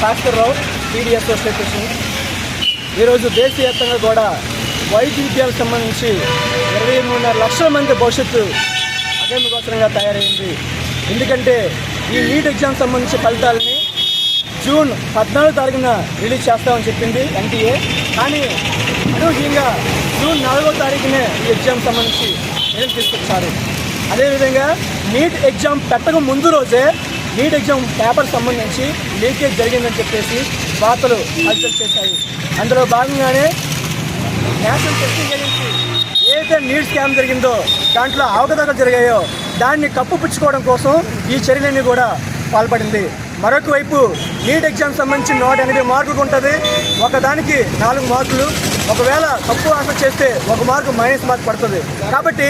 Bhaskar Rao TDS association ఈరోజు దేశవ్యాప్తంగా కూడా వైద్యుద్యాలకు సంబంధించి ఇరవై మూడున్నర లక్షల మంది భవిష్యత్తు అగమ్యగోచరంగా తయారైంది. ఎందుకంటే ఈ నీట్ ఎగ్జామ్ సంబంధించి ఫలితాలని జూన్ పద్నాలుగు తారీఖున రిలీజ్ చేస్తామని చెప్పింది ఎన్టీఏ కానీ అనూహ్యంగా జూన్ నాలుగో తారీఖునే ఈ ఎగ్జామ్ సంబంధించి రిజల్ట్ తీసుకొచ్చారు. అదేవిధంగా నీట్ ఎగ్జామ్ పెట్టక ముందు రోజే నీట్ ఎగ్జామ్ పేపర్ సంబంధించి లీకేజ్ జరిగిందని చెప్పేసి వార్తలు హల్చల్ చేశాయి. అందులో భాగంగానే నేషనల్ టెస్టింగ్ ఏజెన్సీ ఏదైతే నీట్ స్కామ్ జరిగిందో దాంట్లో అవకతవకలు జరిగాయో దాన్ని కప్పుపుచ్చుకోవడం కోసం ఈ చర్యలన్నీ కూడా పాల్పడింది. మరొక వైపు నీట్ ఎగ్జామ్ సంబంధించి నూట ఎనభై మార్కులు ఉంటుంది. ఒకదానికి నాలుగు మార్కులు. ఒకవేళ తప్పు ఆన్సర్ చేస్తే ఒక మార్కు మైనస్ మార్క్ పడుతుంది. కాబట్టి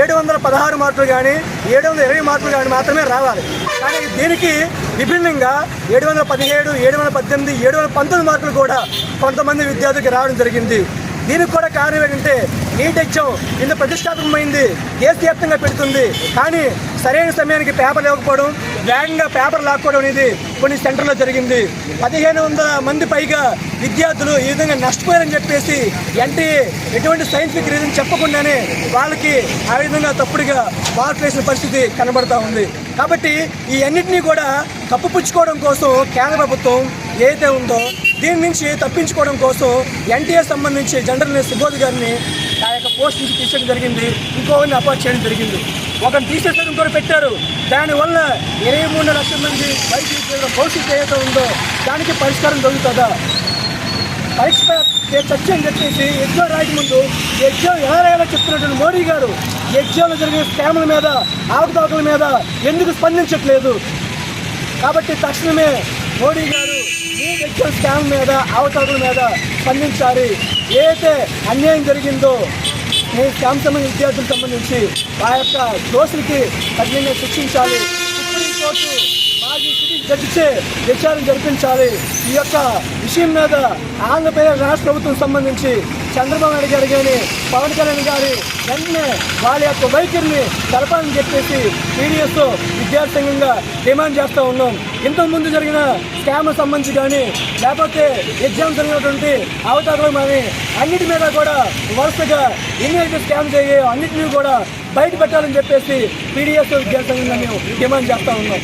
ఏడు వందల పదహారు మార్కులు కానీ ఏడు వందల ఇరవై మార్కులు కానీ మాత్రమే రావాలి. కానీ దీనికి విభిన్నంగా ఏడు వందల పదిహేడు ఏడు వందల పద్దెనిమిది ఏడు వందల పంతొమ్మిది మార్కులు కూడా కొంతమంది విద్యార్థులకు రావడం జరిగింది. దీనికి కూడా కారణం ఏంటంటే నీట్ ఎగ్జామ్ ఇంత ప్రతిష్టాత్మకమైంది దేశవ్యాప్తంగా పెడుతుంది. కానీ సరైన సమయానికి పేపర్ ఇవ్వకపోవడం వేగంగా పేపర్ లాక్కోవడం అనేది కొన్ని సెంటర్లో జరిగింది. పదిహేను వందల మంది పైగా విద్యార్థులు ఈ విధంగా నష్టపోయారని చెప్పేసి ఎన్టీఏ ఎటువంటి సైంటిఫిక్ రీజన్ చెప్పకుండానే వాళ్ళకి ఆ విధంగా తప్పుడుగా మార్కులు వేసిన పరిస్థితి కనబడతా ఉంది. కాబట్టి ఈ అన్నింటినీ కూడా కప్పుపుచ్చుకోవడం కోసం కేంద్ర ప్రభుత్వం ఏదైతే ఉందో దీని నుంచి తప్పించుకోవడం కోసం ఎన్టీఏ సంబంధించి జనరల్ సుబోధ్ గారిని ఆ యొక్క పోస్ట్ నుంచి తీసేయడం జరిగింది. ఇంకోవన్నీ అపార్ట్ చేయడం జరిగింది. ఒకరిని తీసేసారు కూడా పెట్టారు. దానివల్ల ఇరవై మూడు లక్షల మంది బయట భవిష్యత్తు ఏదైతే ఉందో దానికి పరిష్కారం దొరుకుతుందా? పరీక్ష చర్చ అని చెప్పేసి ఎగ్జామ్ రాయకముందు ఎగ్జామ్ ఎలా రాయాలో చెప్తున్నటువంటి మోడీ గారు ఎగ్జామ్లో జరిగిన స్కామ్ల మీద ఆకుతాకుల మీద ఎందుకు స్పందించట్లేదు? కాబట్టి తక్షణమే మోడీ గారు ఈ ఎగ్జామ్ స్కామ్ మీద ఆవతాకుల మీద స్పందించాలి. ఏదైతే అన్యాయం జరిగిందో ఈ స్కామ్ సంబంధించిన విద్యార్థులకు సంబంధించి ఆ యొక్క దోషులకి కఠినంగా శిక్షించాలి. సుప్రీంకోర్టు మాజీ విచారణ జరిపించాలి. ఈ యొక్క విషయం మీద ఆంధ్రప్రదేశ్ రాష్ట్ర ప్రభుత్వం సంబంధించి చంద్రబాబు నాయుడు గారు కానీ పవన్ కళ్యాణ్ గారి వెంటనే వాళ్ళ యొక్క వైఖరిని తెలపాలని చెప్పేసి టీడీఎస్ విద్యార్థి సంఘంగా డిమాండ్ చేస్తూ ఉన్నాం. ఇంతకుముందు జరిగిన స్కామ్ సంబంధించి కానీ లేకపోతే ఎగ్జామ్స్ జరిగినటువంటి అవతారాలు కానీ అన్నిటి మీద కూడా వరుసగా ఎన్ని అయితే స్కామ్ జరిగాయో అన్నిటినీ కూడా బయట పెట్టాలని చెప్పేసి పీడిఎస్ విద్యార్థి సంఘంగా మేము డిమాండ్ చేస్తూ ఉన్నాం.